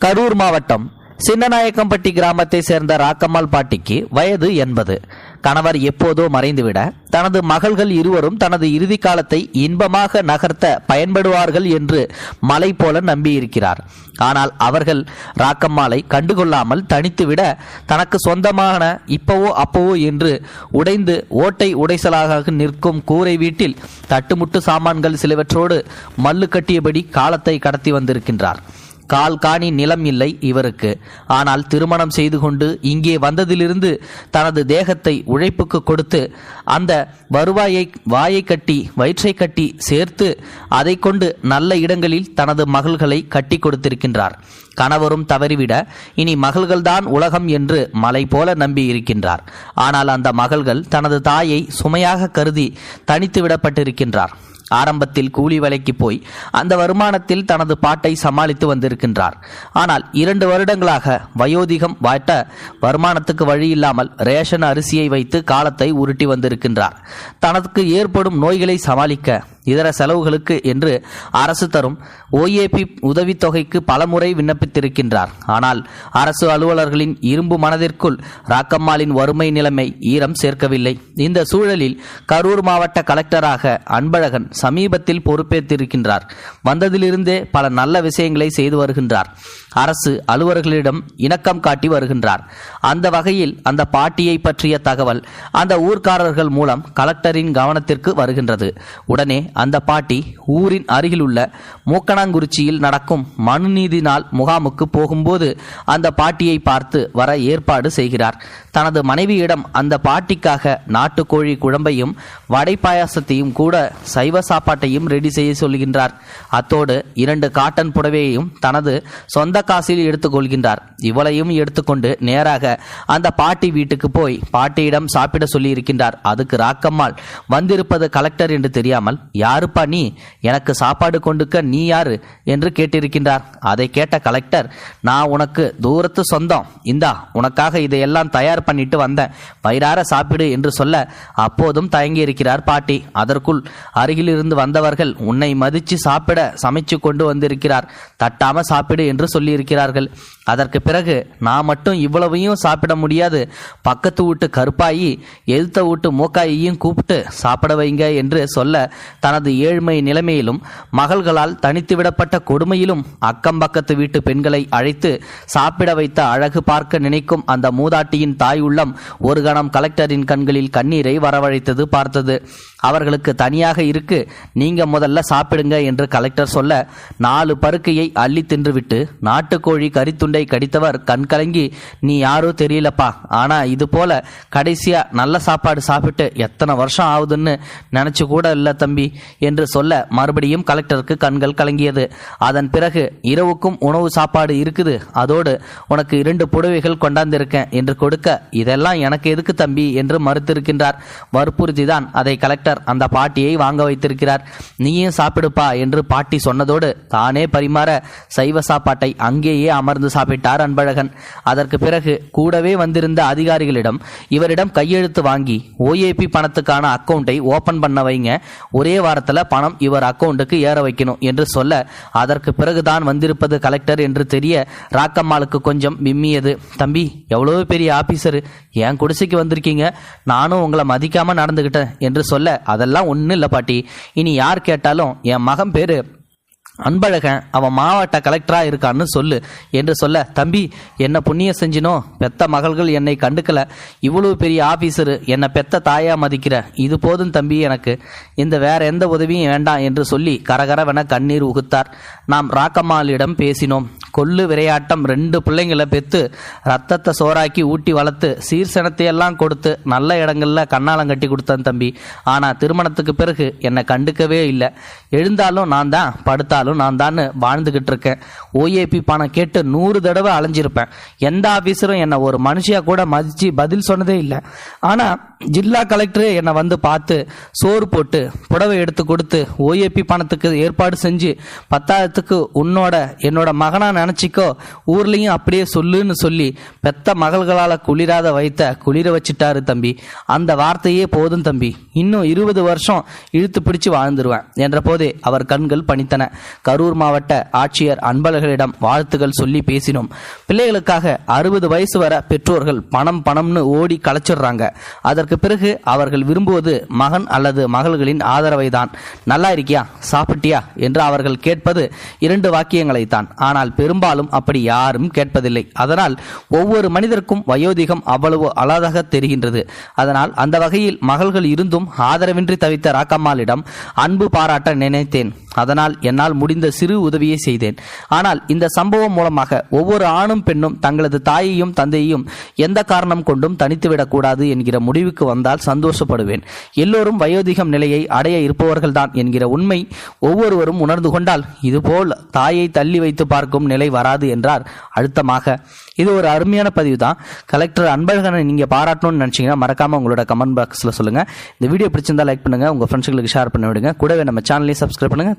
கரூர் மாவட்டம் சின்னநாயக்கம்பட்டி கிராமத்தை சேர்ந்த ராக்கம்மாள் பாட்டிக்கு வயது எண்பது. கணவர் எப்போதோ மறைந்துவிட தனது மகள்கள் இருவரும் தனது இறுதி காலத்தை இன்பமாக நகர்த்த பயன்படுவார்கள் என்று மலை போல நம்பியிருக்கிறார். ஆனால் அவர்கள் ராக்கம்மாளை கண்டுகொள்ளாமல் தனித்துவிட தனக்கு சொந்தமான இப்பவோ அப்பவோ என்று உடைந்து ஓட்டை உடைசலாக நிற்கும் கூரை வீட்டில் தட்டுமுட்டு சாமான்கள் சிலவற்றோடு மல்லு கட்டியபடி காலத்தை கடத்தி வந்திருக்கின்றார். கால் காணி நிலம் இல்லை இவருக்கு. ஆனால் திருமணம் செய்து கொண்டு இங்கே வந்ததிலிருந்து தனது தேகத்தை உழைப்புக்கு கொடுத்து அந்த வருவாயை வாயை கட்டி வயிற்றை கட்டி சேர்த்து அதை கொண்டு நல்ல இடங்களில் தனது மகள்களை கட்டி கொடுத்திருக்கின்றார். கணவரும் தவறிவிட இனி மகள்கள்தான் உலகம் என்று மலை போல நம்பி இருக்கின்றார். ஆனால் அந்த மகள்கள் தனது தாயை சுமையாக கருதி தனித்து விடப்பட்டிருக்கின்றார். ஆரம்பத்தில் கூலி வேலைக்கு போய் அந்த வருமானத்தில் தனது பாட்டை சமாளித்து வந்திருக்கின்றார். ஆனால் இரண்டு வருடங்களாக வயோதிகம் வாட்ட வருமானத்துக்கு வழி இல்லாமல் ரேஷன் அரிசியை வைத்து காலத்தை உருட்டி வந்திருக்கின்றார். தனக்கு ஏற்படும் நோய்களை சமாளிக்க இதர செலவுகளுக்கு என்று அரசு தரும் ஓஏபி உதவித்தொகைக்கு பலமுறை விண்ணப்பித்திருக்கின்றார். ஆனால் அரசு அலுவலர்களின் இரும்பு மனதிற்குள் ராக்கம்மாளின் வறுமை நிலைமை ஈரம் சேர்க்கவில்லை. இந்த சூழலில் கரூர் மாவட்ட கலெக்டராக அன்பழகன் சமீபத்தில் பொறுப்பேற்றிருக்கின்றார். வந்ததிலிருந்தே பல நல்ல விஷயங்களை செய்து வருகின்றார். அரசு அலுவலர்களிடம் இணக்கம் காட்டி வருகின்றார். அந்த வகையில் அந்த பாட்டியை பற்றிய தகவல் அந்த ஊர்க்காரர்கள் மூலம் கலெக்டரின் கவனத்திற்கு வருகின்றது. உடனே அந்த பாட்டி ஊரின் அருகிலுள்ள மூக்கணாங்குறிச்சியில் நடக்கும் மனுநீதி நாள் முகாமுக்கு போகும்போது அந்த பாட்டியை பார்த்து வர ஏற்பாடு செய்கிறார். தனது மனைவியிடம் அந்த பாட்டிக்காக நாட்டுக்கோழி குழம்பையும் வடை பாயாசத்தையும் கூட சைவ சாப்பாட்டையும் ரெடி செய்ய சொல்கின்றார். அத்தோடு இரண்டு காட்டன் புடவையையும் தனது சொந்த காசில் எடுத்துக்கொள்கின்றார் இவளையும் எடுத்துக்கொண்டு நேராக அந்த பாட்டி வீட்டுக்கு போய் பாட்டியிடம் சாப்பிட சொல்லி இருக்கின்றார் அதுக்கு ராக்கம்மாள் வந்திருப்பது கலெக்டர் என்று தெரியாமல் யாருப்பா நீ? எனக்கு சாப்பாடு கொண்டுக்க நீ யாரு? என்று கேட்டிருக்கின்றார். அதை கேட்ட கலெக்டர் நான் உனக்கு தூரத்து சொந்தம். இந்தா உனக்காக இதையெல்லாம் தயார் பண்ணிட்டு வந்தேன். வயிறார சாப்பிடு என்று சொல்ல அப்போதும் தயங்கி இருக்கிறார் பாட்டி. அதற்குள் அருகிலிருந்து வந்தவர்கள் உன்னை மதிச்சு சாப்பிட சமைச்சு கொண்டு வந்திருக்கிறார். தட்டாம சாப்பிடு என்று சொல்லியிருக்கிறார்கள். அதற்கு பிறகு நான் மட்டும் இவ்வளவையும் சாப்பிட முடியாது. பக்கத்து வீட்டு கருப்பாயி எழுத்த வீட்டு மூக்காயையும் கூப்பிட்டு சாப்பிட வைங்க என்று சொல்ல தனது ஏழ்மை நிலைமையிலும் மகள்களால் தனித்து விடப்பட்ட கொடுமையிலும் அக்கம் பக்கத்து வீட்டு பெண்களை அழைத்து சாப்பிட வைத்த அழகு பார்க்க நினைக்கும் அந்த மூதாட்டியின் தாய் உள்ளம் ஒரு கணம் கலெக்டரின் கண்களில் கண்ணீரை வரவழைத்தது பார்த்தது. அவர்களுக்கு தனியாக இருக்கு நீங்க முதல்ல சாப்பிடுங்க என்று கலெக்டர் சொல்ல நாலு பருக்கையை அள்ளி தின்றுவிட்டு நாட்டுக்கோழி கரித்துண்டை கடித்தவர் கண்கலங்கி நீ யாரோ தெரியலப்பா ஆனா இது போல கடைசியா நல்ல சாப்பாடு சாப்பிட்டு எத்தனை வருஷம் ஆகுதுன்னு நினைச்சு கூட இல்லை தம்பி. என்று சொல்ல மறுபடியும் கலெக்டருக்கு கண்கள் கலங்கியது. அதன் பிறகு இரவுக்கும் உணவு சாப்பாடு இருக்குது. அதோடு உனக்கு இரண்டு புடவைகள் கொண்டாந்திருக்கேன் என்று கொடுக்க இதெல்லாம் எனக்கு எதுக்கு தம்பி? என்று மறுத்திருக்கின்றார். வற்புறுத்திதான் அதை கலெக்டர் அந்த பாட்டியை வாங்க வைத்திருக்கிறார். நீயும் சாப்பிடுப்பா என்று பாட்டி சொன்னதோடு தானே பரிமாற சைவ சாப்பாட்டை அங்கேயே அமர்ந்து சாப்பிட்டார் அன்பழகன். அதற்கு பிறகு கூடவே வந்திருந்த அதிகாரிகளிடம் இவரிடம் கையெழுத்து வாங்கி ஓஏபி பணத்துக்கான அக்கௌண்ட்டை ஓபன் பண்ண வைங்க. ஒரே வாரத்தில் பணம் இவர் அக்கௌண்ட்டுக்கு ஏற வைக்கணும் என்று சொல்ல அதற்கு பிறகுதான் வந்திருப்பது கலெக்டர் என்று தெரிய ராக்கம்மாளுக்கு கொஞ்சம் விம்மியது தம்பி எவ்வளோ பெரிய ஆபீசரு? என் குடிசைக்கு வந்திருக்கீங்க? நானும் உங்களை மதிக்காமல் நடந்துக்கிட்டேன் என்று சொல்ல அதெல்லாம் ஒன்றும் இல்லை பாட்டி. இனி யார் கேட்டாலும் என் மகன் பேர் அன்பழகன் அவன் மாவட்ட கலெக்டராக இருக்கான்னு சொல்லு என்று சொல்ல தம்பி என்ன புண்ணியம் செஞ்சினோ பெத்த மகள்கள் என்னை கண்டுக்கல. இவ்வளவு பெரிய ஆபீசர் என்னை பெத்த தாயா மதிக்கிற. இது போதும் தம்பி எனக்கு. இந்த வேற எந்த உதவியும் வேண்டாம் என்று சொல்லி கரகரவென கண்ணீர் உகுத்தார். நாம் ராக்கம்மாளிடம் பேசினோம். கொள்ளு விரையாட்டம் ரெண்டு பிள்ளைங்களை பெத்து ரத்தத்தை சோறாக்கி ஊட்டி வளர்த்து சீர்சனத்தையெல்லாம் கொடுத்து நல்ல இடங்கள்ல கண்ணாலம் கட்டி கொடுத்தேன் தம்பி. ஆனா திருமணத்துக்கு பிறகு என்னை கண்டுக்கவே இல்லை. எழுந்தாலும் நான் தான் படுத்தாலும் நான் தான் வாழ்ந்துகிட்டு இருக்கேன். ஓஏபி பணம் கேட்டு நூறு தடவை அலைஞ்சிருப்பேன். எந்த ஆபீசரும் என்னை ஒரு மனுஷியா கூட மதிச்சு பதில் சொன்னதே இல்லை. ஆனா ஜில்லா கலெக்டரே என்னை வந்து பார்த்து சோறு போட்டு புடவை எடுத்து கொடுத்து ஓஏபி பணத்துக்கு ஏற்பாடு செஞ்சு பத்தாயிரத்துக்கு உன்னோட என்னோட மகனான நினச்சிக்கோ. ஊர்லேயும் அப்படியே சொல்லுன்னு சொல்லி பெத்த மகள்களால் குளிராத வைத்த குளிர வச்சிட்டாரு தம்பி. அந்த வார்த்தையே போதும் தம்பி. இன்னும் இருபது வருஷம் இழுத்து பிடிச்சு வாழ்ந்துருவேன் என்ற போதே அவர் கண்கள் பணித்தன. கரூர் மாவட்ட ஆட்சியர் அன்பழகளிடம் வாழ்த்துக்கள் சொல்லி பேசினோம். பிள்ளைகளுக்காக அறுபது வயசு வர பெற்றோர்கள் பணம் பணம்னு ஓடி களைச்சிடுறாங்க. அதற்கு பிறகு அவர்கள் விரும்புவது மகன் அல்லது மகள்களின் ஆதரவை தான் நல்லா இருக்கியா? சாப்பிட்டியா? என்று அவர்கள் கேட்பது இரண்டு வாக்கியங்களை தான் ஆனால் பெரும் பெரும்பாலும் அப்படி யாரும் கேட்பதில்லை. அதனால் ஒவ்வொரு மனிதருக்கும் வயோதிகம் அவ்வளவு அழகாக தெரிகின்றது. அதனால் அந்த வகையில் மகள்கள் இருந்தும் ஆதரவின்றி தவித்த ராக்கம்மாளிடம் அன்பு பாராட்ட நினைத்தேன். அதனால் என்னால் முடிந்த சிறு உதவியை செய்தேன். ஆனால் இந்த சம்பவம் மூலமாக ஒவ்வொரு ஆணும் பெண்ணும் தங்களது தாயையும் தந்தையையும் எந்த காரணம் கொண்டும் தனித்துவிடக்கூடாது என்கிற முடிவுக்கு வந்தால் சந்தோஷப்படுவேன். எல்லோரும் வயோதிகம் நிலையை அடைய இருப்பவர்கள்தான் என்கிற உண்மை ஒவ்வொருவரும் உணர்ந்து கொண்டால் இதுபோல் தாயை தள்ளி வைத்து பார்க்கும் நிலை வராது என்றார் அழுத்தமாக. இது ஒரு அருமையான பதிவு தான். கலெக்டர் அன்பழகனை நீங்கள் பாராட்டணும்னு நினச்சிங்கன்னா மறக்காமல் உங்களோட கமெண்ட் பாக்ஸில் சொல்லுங்கள் இந்த வீடியோ பிடிச்சிருந்தா லைக் பண்ணுங்கள் உங்கள் ஃப்ரெண்ட்ஸுகளுக்கு ஷேர் பண்ணி விடுங்க. கூடவே நம்ம சேனலையும் சப்ஸ்கிரைப் பண்ணுங்கள்